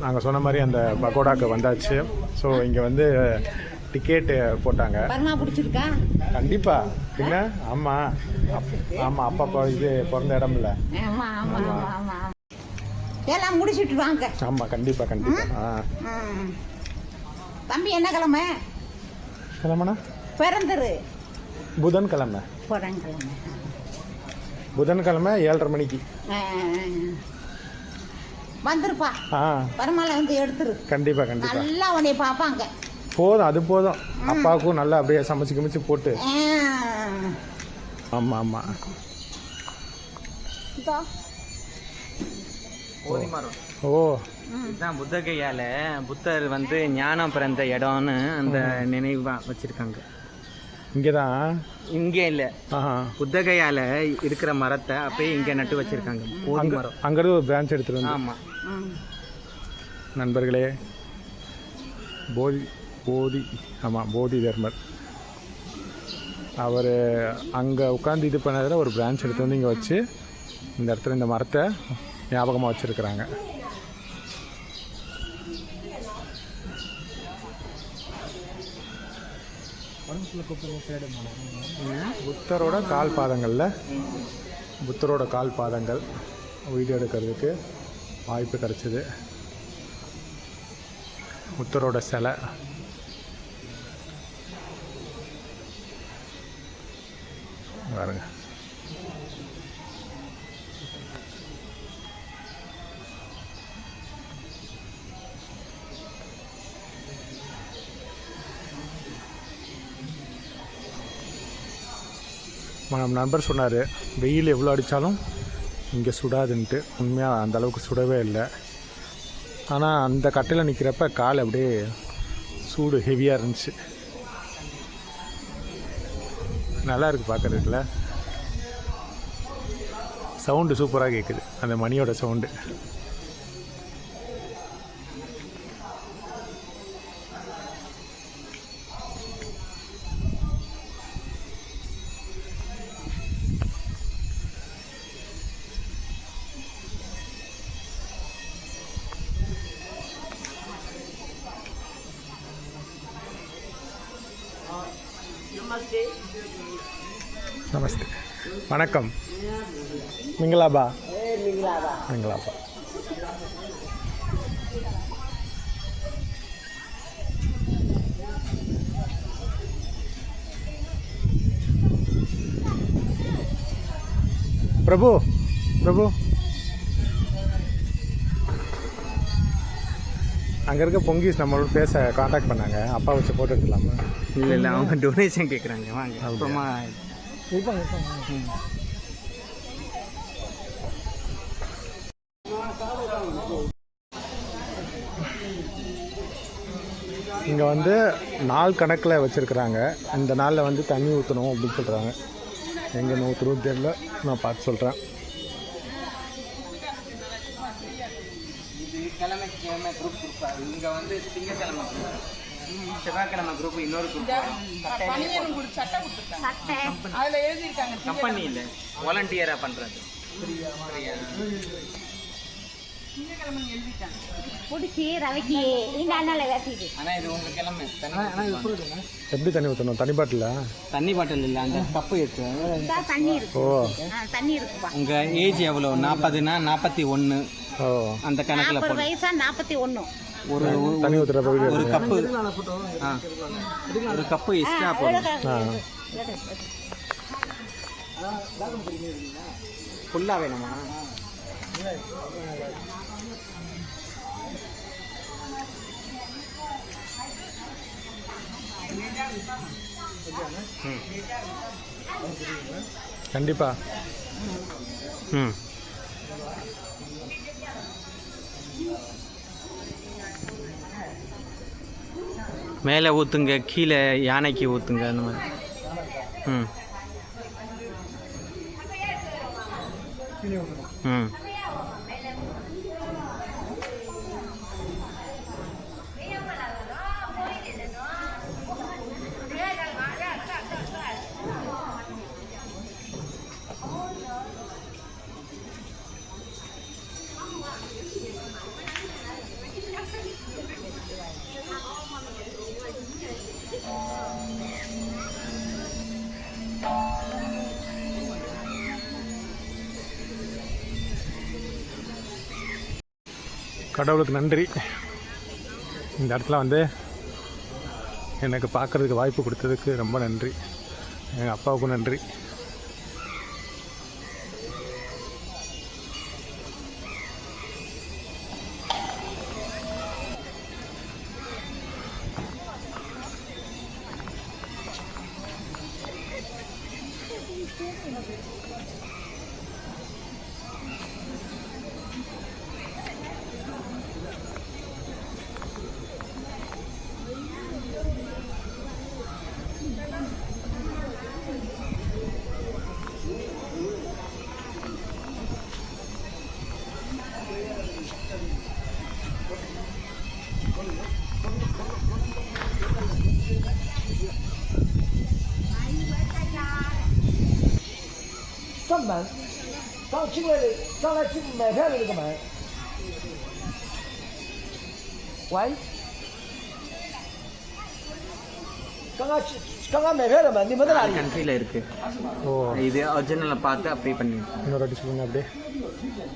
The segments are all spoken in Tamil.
நாங்கள் சொன்ன மாதிரி அந்த பகோடாக்கு வந்தாச்சு. ஸோ இங்கே வந்து டிக்கெட்டு போட்டாங்க. கண்டிப்பாக பின்ன? ஆமாம் ஆமாம் அப்பா இது பிறந்த இடம் இல்லை. ஆமா ஆமா ஆமா ஆமா. எல்லாம் முடிச்சிட்டு வாங்க. ஆமாம் கண்டிப்பாக கண்டிப்பாக ஆ. ம். தம்பி என்ன கிழமை? கிளம்புனா பிறந்தரு புதன்கிழமை. புதன்கிழமை. புதன்கிழமை ஏழரை மணிக்கு. வந்துருப்பா. ஆ. பரமால வந்து எடுத்துரு. கண்டிப்பாக கண்டிப்பாக நல்லா உன்னை பார்ப்பாங்க போதும் அது போதும். அப்பாவுக்கும் நல்லா அப்படியே சமைச்சு கிமைச்சு போட்டு. ஆ. ஆமாம் ஆமாம் இதோ. போதிமரம் ஓ. இதுதான் புத்த கையால புத்தர் வந்து ஞானம் பிறந்த இடம்னு அந்த நினைவா வச்சிருக்காங்க. இங்கே தான் இங்கே இல்ல. ஆஹா புத்த கையால இருக்கிற மரத்தை அப்படியே இங்க நட்டு வச்சிருக்காங்க. போதி மரம். அங்கேருந்து ஒரு பிரான்ச் எடுத்துகிட்டு வந்து. ஆமா. நண்பர்களே போதி போதி ஆமாம் போதி தர்மர் அவர் அங்கே உட்காந்து இது பண்ணதில் ஒரு பிரான்ச் எடுத்து வந்து இங்கே வச்சு இந்த இடத்துல இந்த மரத்தை ஞாபகமாக வச்சுருக்குறாங்க. புத்தரோட கால் பாதங்களில் புத்தரோட கால் பாதங்கள் வீடியோ எடுக்கிறதுக்கு வாய்ப்பு கிடச்சிது. முத்தரோட சிலை. பாருங்க. நம்ம நண்பர் சொன்னார் வெயில் எவ்வளோ அடித்தாலும் இங்கே சுடாதுன்ட்டு. உண்மையாக அந்த அளவுக்கு சுடவே இல்லை. ஆனால் அந்த கட்டையில் நிற்கிறப்ப கால் அப்படியே சூடு ஹெவியாக இருந்துச்சு. நல்லா இருக்குது பார்க்குறதுக்குல சவுண்டு சூப்பராக கேட்குது அந்த மணியோட sound நமஸ்தே வணக்கம் மிங்களாபா மிங்களாபா பிரபு பிரபு அங்கே இருக்க பொங்கீஸ் நம்மளோட பேச காண்டாக்ட் பண்ணாங்க. அப்பா வச்சு போட்டு எடுக்கலாமா? இல்ல இல்ல அவங்க டொனேஷன் கேக்குறாங்க. வாங்க அப்புறமா இங்கே வந்து நாள் கணக்கில் வச்சுருக்குறாங்க. இந்த நாளில் வந்து தண்ணி ஊற்றணும் அப்படின்னு சொல்கிறாங்க எங்கே ஊற்றணும் தெரியல நான் பார்த்து சொல்கிறேன் கிழமை கிழமை குரூப் குரூப்பா இங்க வந்து திங்கக்கிழமை செவ்வாய்க்கிழமை குரூப் இன்னொரு குரூப் கம்பெனி இல்ல. வாலண்டியரா பண்றது. பிடிச்சி ரவைக்கு இந்த அண்ணால வேட்டிது ஆனா இது உங்க கிழமை. தண்ணி எப்படி தண்ணி ஊற்றணும் தண்ணி பாட்டில்? தண்ணி பாட்டில் இல்ல அந்த கப்பு இருக்கு. தண்ணி இருக்கு. ஓ. ஆ, தண்ணி இருக்குப்பா. உங்க ஏஜ் எவ்வளவு? நாற்பதுனா நாற்பத்தி ஒன்று ஓ அந்த கணக்குல நாற்பது வயசா நாற்பத்தி ஒன்று ஒரு ஒரு- தண்ணி வீடியோ ஒரு கப்பு. ஆ. ஒரு கப்பு எக்ஸ்ட்ரா போடும் ஆ. ஃபுல்லா வேணுமா? கண்டிப்பாக ம். மேலே ஊற்றுங்க கீழே யானைக்கு ஊற்றுங்க அந்த மாதிரி. ம். ம். கடவுளுக்கு நன்றி. இந்த இடத்துல வந்து எனக்கு பார்க்குறதுக்கு வாய்ப்பு கொடுத்ததுக்கு ரொம்ப நன்றி. எங்கள் அப்பாவுக்கும் நன்றி. 正门，刚进来的，刚来进买票的那个门。喂，刚刚进刚刚买票的门，你们在哪里？ கண்ட்ரியில் இருக்குது ஓ இது ஒரிஜினலை பார்த்து அப்படியே பண்ணியிருக்கோம் இன்னொரு வாட்டி சொல்லுங்க அப்படியே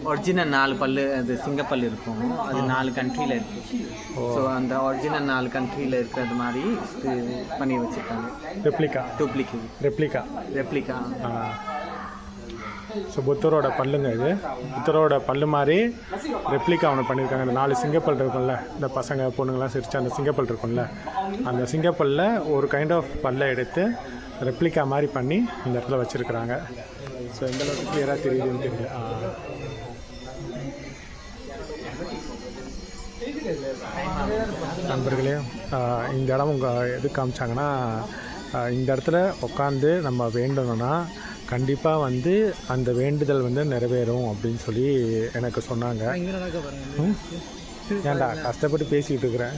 ஒரிஜினல் நாலு பல்லு அது சிங்கப்பல் இருக்கும் அது நாலு கண்ட்ரியில் இருக்கு ஸோ அந்த ஒரிஜினல் நாலு கண்ட்ரியில் இருக்கிறது மாதிரி இது பண்ணி வச்சுருக்காங்க replica duplicate replica replica so புத்தரோட பல்லுங்க இது. புத்தரோட பல்லு மாதிரி ரெப்ளிகா ஒன்று பண்ணியிருக்காங்க. இந்த நாலு சிங்கப்பல் இருக்கும்ல. இந்த பசங்க பொண்ணுங்களாம் சிரிச்சு அந்த சிங்கப்பல் இருக்கும்ல. அந்த சிங்கப்பல்ல ஒரு கைண்ட் ஆஃப் பல்லை எடுத்து ரெப்ளிகா மாதிரி பண்ணி இந்த இடத்துல வச்சுருக்குறாங்க. ஸோ எந்தளவுக்கு கிளியராக தெரியுதுன்னு தெரியல. நண்பர்களே இந்த இடம் உங்கள் எது காமிச்சாங்கன்னா இந்த இடத்துல உட்காந்து நம்ம வேண்டணும்னா கண்டிப்பாக வந்து அந்த வேண்டுதல் வந்து நிறைவேறும் அப்படின்னு சொல்லி எனக்கு சொன்னாங்க. ம்? ஏன்டா கஷ்டப்பட்டு பேசிக்கிட்டு இருக்கிறேன்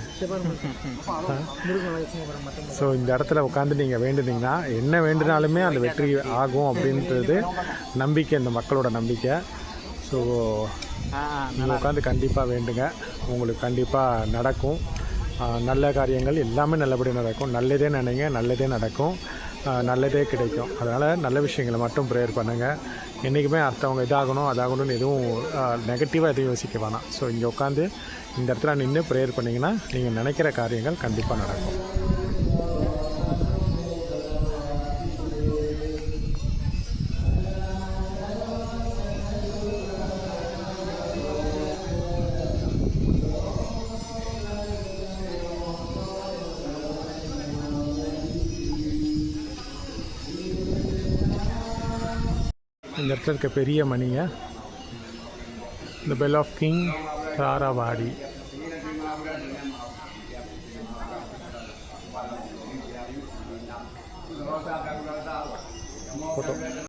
ஸோ இந்த இடத்துல உட்காந்து நீங்கள் வேண்டுனீங்கன்னா என்ன வேண்டுனாலுமே அந்த வெற்றி ஆகும் அப்படின்றது நம்பிக்கை இந்த மக்களோட நம்பிக்கை. ஸோ நீங்கள் உட்காந்து கண்டிப்பாக வேண்டுங்க. உங்களுக்கு கண்டிப்பாக நடக்கும். நல்ல காரியங்கள் எல்லாமே நல்லபடியாக நடக்கும். நல்லதே நினைங்க நல்லதே நடக்கும். நல்லதே கிடைக்கும். அதனால் நல்ல விஷயங்களை மட்டும் ப்ரேயர் பண்ணுங்கள் என்றைக்குமே அடுத்தவங்க இதாகணும் அதாகணும்னு எதுவும் நெகட்டிவாக எதுவும் யோசிக்க வேணாம். ஸோ இங்கே உட்காந்து இந்த இடத்துல நின்று ப்ரேயர் பண்ணிங்கன்னா நீங்கள் நினைக்கிற காரியங்கள் கண்டிப்பாக நடக்கும். இந்த இடத்துல இருக்க பெரிய மணியை இந்த bell of king Tharrawaddy photo